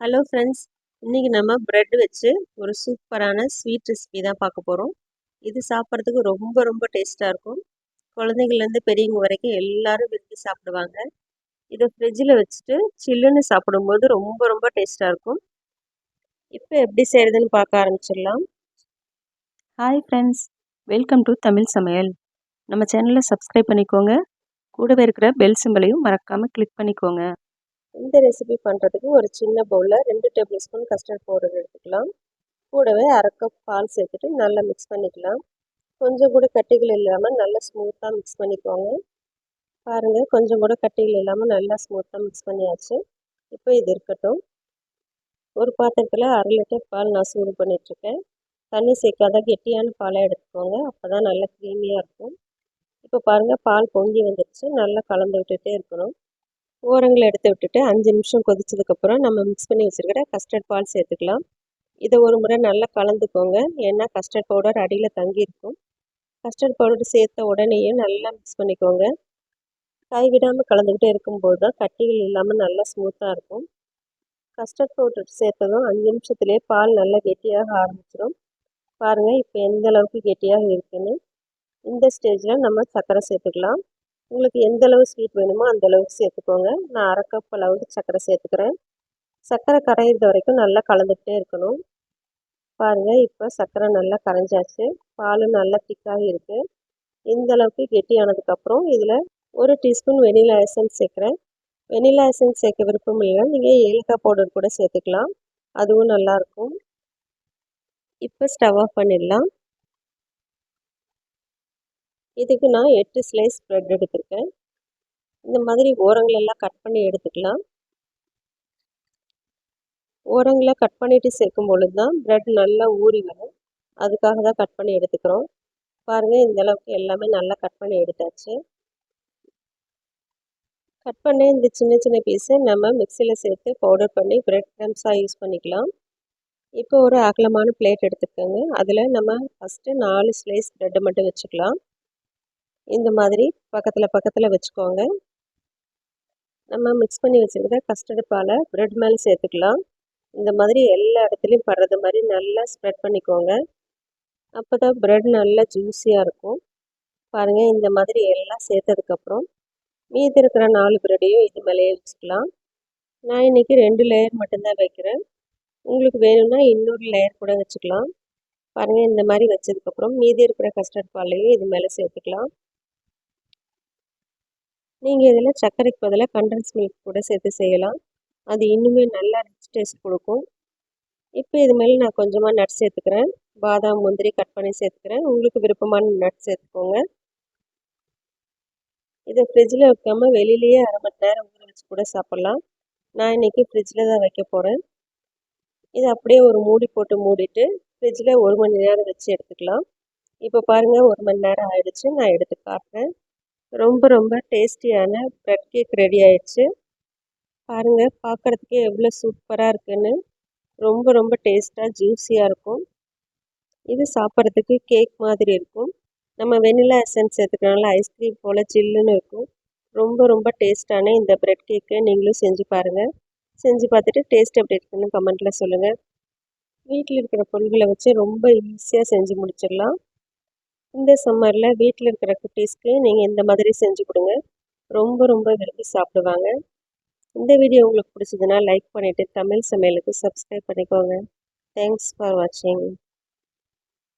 Hello friends இன்றைக்கி நம்ம bread வச்சு ஒரு சூப்பரான ஸ்வீட் ரெசிபி தான் பார்க்க போகிறோம் இது சாப்பிட்றதுக்கு ரொம்ப ரொம்ப டேஸ்ட்டாக இருக்கும். குழந்தைங்கள்லேருந்து பெரியவங்க வரைக்கும் எல்லோரும் விரும்பி சாப்பிடுவாங்க. இதை ஃப்ரிட்ஜில் வச்சுட்டு சில்லுன்னு சாப்பிடும்போது ரொம்ப ரொம்ப டேஸ்ட்டாக இருக்கும். இப்போ எப்படி செய்கிறதுன்னு பார்க்க ஆரம்பிச்சிடலாம். Hi friends welcome to Tamil Samayal நம்ம சேனலை சப்ஸ்கிரைப் பண்ணிக்கோங்க. கூடவே இருக்கிற பெல் சிம்பிளையும் மறக்காமல் கிளிக் பண்ணிக்கோங்க. இந்த ரெசிபி பண்ணுறதுக்கு ஒரு சின்ன பவுலில் ரெண்டு டேபிள் ஸ்பூன் கஸ்டர்ட் பவுடர் எடுத்துக்கலாம். கூடவே அரை கப் பால் சேர்த்துட்டு நல்லா மிக்ஸ் பண்ணிக்கலாம். கொஞ்சம் கூட கட்டிகள் இல்லாமல் நல்லா ஸ்மூத்தாக மிக்ஸ் பண்ணிக்கோங்க. பாருங்கள் கொஞ்சம் கூட கட்டிகள் இல்லாமல் நல்லா ஸ்மூத்தாக மிக்ஸ் பண்ணியாச்சு. இப்போ இது இருக்கட்டும். ஒரு பாத்திரத்தில் அரை லிட்டர் பால் நான் சூடு பண்ணிகிட்ருக்கேன் தண்ணி சேர்க்காத கெட்டியான பாலை எடுத்துக்கோங்க. அப்போ தான் நல்லா க்ரீமியாக இருக்கும். இப்போ பாருங்கள் பால் பொங்கி வந்துடுச்சு நல்லா கலந்து விட்டுகிட்டே இருக்கணும். ஓரங்களை எடுத்து விட்டுட்டு அஞ்சு நிமிஷம் கொதிச்சதுக்கப்புறம் நம்ம மிக்ஸ் பண்ணி வச்சுருக்கிற கஸ்டர்ட் பால் சேர்த்துக்கலாம். இதை ஒரு முறை நல்லா கலந்துக்கோங்க. ஏன்னா கஸ்டர்ட் பவுடர் அடியில் தங்கியிருக்கும் கஸ்டர்ட் பவுடர் சேர்த்த உடனேயே நல்லா மிக்ஸ் பண்ணிக்கோங்க. கைவிடாமல் கலந்துக்கிட்டே இருக்கும்போது தான் கட்டிகள் இல்லாமல் நல்லா ஸ்மூத்தாக இருக்கும். கஸ்டர்ட் பவுடர் சேர்த்ததும் அஞ்சு நிமிஷத்துலேயே பால் நல்லா கெட்டியாக ஆரம்பிச்சிடும் பாருங்கள் இப்போ எந்த அளவுக்கு கெட்டியாக இருக்குன்னு. இந்த ஸ்டேஜில் நம்ம சர்க்கரை சேர்த்துக்கலாம். உங்களுக்கு எந்த அளவு ஸ்வீட் வேணுமோ அந்த அளவுக்கு சேர்த்துக்கோங்க. நான் அரை கப் அளவுக்கு சர்க்கரை சேர்த்துக்கிறேன். சர்க்கரை கரையிறது வரைக்கும் நல்லா கலந்துக்கிட்டே இருக்கணும். பாருங்கள் இப்போ சர்க்கரை நல்லா கரைஞ்சாச்சு. பால் நல்லா திக்காக இருக்குது இந்த அளவுக்கு கெட்டியானதுக்கப்புறம் இதில் ஒரு டீஸ்பூன் வெனிலா எசன்ஸ் சேர்க்குறேன். வெனிலா எசன்ஸ் சேர்க்க விருப்பம் இல்லை நீங்கள் ஏலக்காய் பவுடர் கூட சேர்த்துக்கலாம். அதுவும் நல்லாயிருக்கும் இப்போ ஸ்டவ் ஆஃப் பண்ணிடலாம். இதுக்கு நான் எட்டு ஸ்லைஸ் ப்ரெட் எடுத்திருக்கேன். இந்த மாதிரி ஓரங்களெல்லாம் கட் பண்ணி எடுத்துக்கலாம். ஓரங்களை கட் பண்ணிவிட்டு சேர்க்கும் பொழுது தான் ப்ரெட் நல்லா ஊறி வரும். அதுக்காக தான் கட் பண்ணி எடுத்துக்கிறோம். பாருங்கள் இந்த அளவுக்கு எல்லாமே நல்லா கட் பண்ணி எடுத்தாச்சு. கட் பண்ண இந்த சின்ன சின்ன பீஸை நம்ம மிக்சியில் சேர்த்து பவுடர் பண்ணி ப்ரெட் க்ரம்ஸாக யூஸ் பண்ணிக்கலாம். இப்போ ஒரு அகலமான பிளேட் எடுத்துக்கோங்க. அதில் நம்ம ஃபஸ்ட்டு நாலு ஸ்லைஸ் ப்ரெட்டை மட்டும் வச்சுக்கலாம். இந்த மாதிரி பக்கத்தில் பக்கத்தில் வச்சுக்கோங்க. நம்ம மிக்ஸ் பண்ணி வச்சுருக்கிற கஸ்டர்டு பாலை ப்ரெட் மேலே சேர்த்துக்கலாம். இந்த மாதிரி எல்லா இடத்துலையும் படுறது மாதிரி நல்லா ஸ்ப்ரெட் பண்ணிக்கோங்க. அப்போ தான் ப்ரெட் நல்லா ஜூஸியாக இருக்கும். பாருங்கள் இந்த மாதிரி எல்லாம் சேர்த்ததுக்கப்புறம் மீதி இருக்கிற நாலு ப்ரெட்டையும் இது மேலேயே வச்சுக்கலாம். நான் இன்றைக்கி ரெண்டு லேயர் மட்டும்தான் வைக்கிறேன். உங்களுக்கு வேணும்னா இன்னொரு லேயர் கூட வச்சுக்கலாம். பாருங்கள் இந்த மாதிரி வச்சதுக்கப்புறம் மீதி இருக்கிற கஸ்டர்ட் பாலையும் இது மேலே சேர்த்துக்கலாம். நீங்கள் இதில் சர்க்கரைக்கு பதிலாக கண்டன்ஸ் மில்க் கூட சேர்த்து செய்யலாம். அது இன்னுமே நல்லா ரிச் டேஸ்ட் கொடுக்கும். இப்போ இது மேலே நான் கொஞ்சமாக நட்ஸ் சேர்த்துக்கிறேன். பாதாம் முந்திரி கட் பண்ணி சேர்த்துக்கிறேன். உங்களுக்கு விருப்பமான நட்ஸ் சேர்த்துக்கோங்க. இதை ஃப்ரிட்ஜில் வைக்காமல் வெளியிலேயே அரை மணி நேரம் ஊற வச்சு கூட சாப்பிட்லாம். நான் இன்றைக்கி ஃப்ரிட்ஜில் தான் வைக்க போகிறேன் இதை அப்படியே ஒரு மூடி போட்டு மூடிட்டு ஃப்ரிட்ஜில் ஒரு மணி நேரம் வச்சு எடுத்துக்கலாம். இப்போ பாருங்கள் ஒரு மணி நேரம் ஆகிடுச்சு நான் எடுத்து காட்டுறேன். ரொம்ப ரொம்ப டேஸ்டியான ப்ரெட் கேக் ரெடி ஆயிடுச்சு. பாருங்கள் பார்க்குறதுக்கே எவ்வளோ சூப்பராக இருக்குன்னு. ரொம்ப ரொம்ப டேஸ்ட்டாக ஜூஸியாக இருக்கும். இது சாப்பிட்றதுக்கு கேக் மாதிரி இருக்கும். நம்ம வெனிலா எசன்ஸ் சேர்த்துக்கிறனால ஐஸ்கிரீம் போல் ஜில்லுன்னு இருக்கும். ரொம்ப ரொம்ப டேஸ்ட்டான இந்த ப்ரெட் கேக்கை நீங்களும் செஞ்சு பாருங்கள் செஞ்சு பார்த்துட்டு டேஸ்ட் எப்படி இருக்குன்னு கமெண்ட்டில் சொல்லுங்கள் வீட்டில் இருக்கிற பொருள்களை வச்சு ரொம்ப ஈஸியாக செஞ்சு முடிச்சிடலாம். இந்த சம்மரில் வீட்டில் இருக்கிற குட்டீஸ்க்கு நீங்கள் இந்த மாதிரி செஞ்சு கொடுங்க. ரொம்ப ரொம்ப விரும்பி சாப்பிடுவாங்க. இந்த வீடியோ உங்களுக்கு பிடிச்சதுன்னா லைக் பண்ணிவிட்டு தமிழ் சமையலுக்கு சப்ஸ்கிரைப் பண்ணிக்கோங்க. தேங்க்ஸ் ஃபார் வாட்சிங்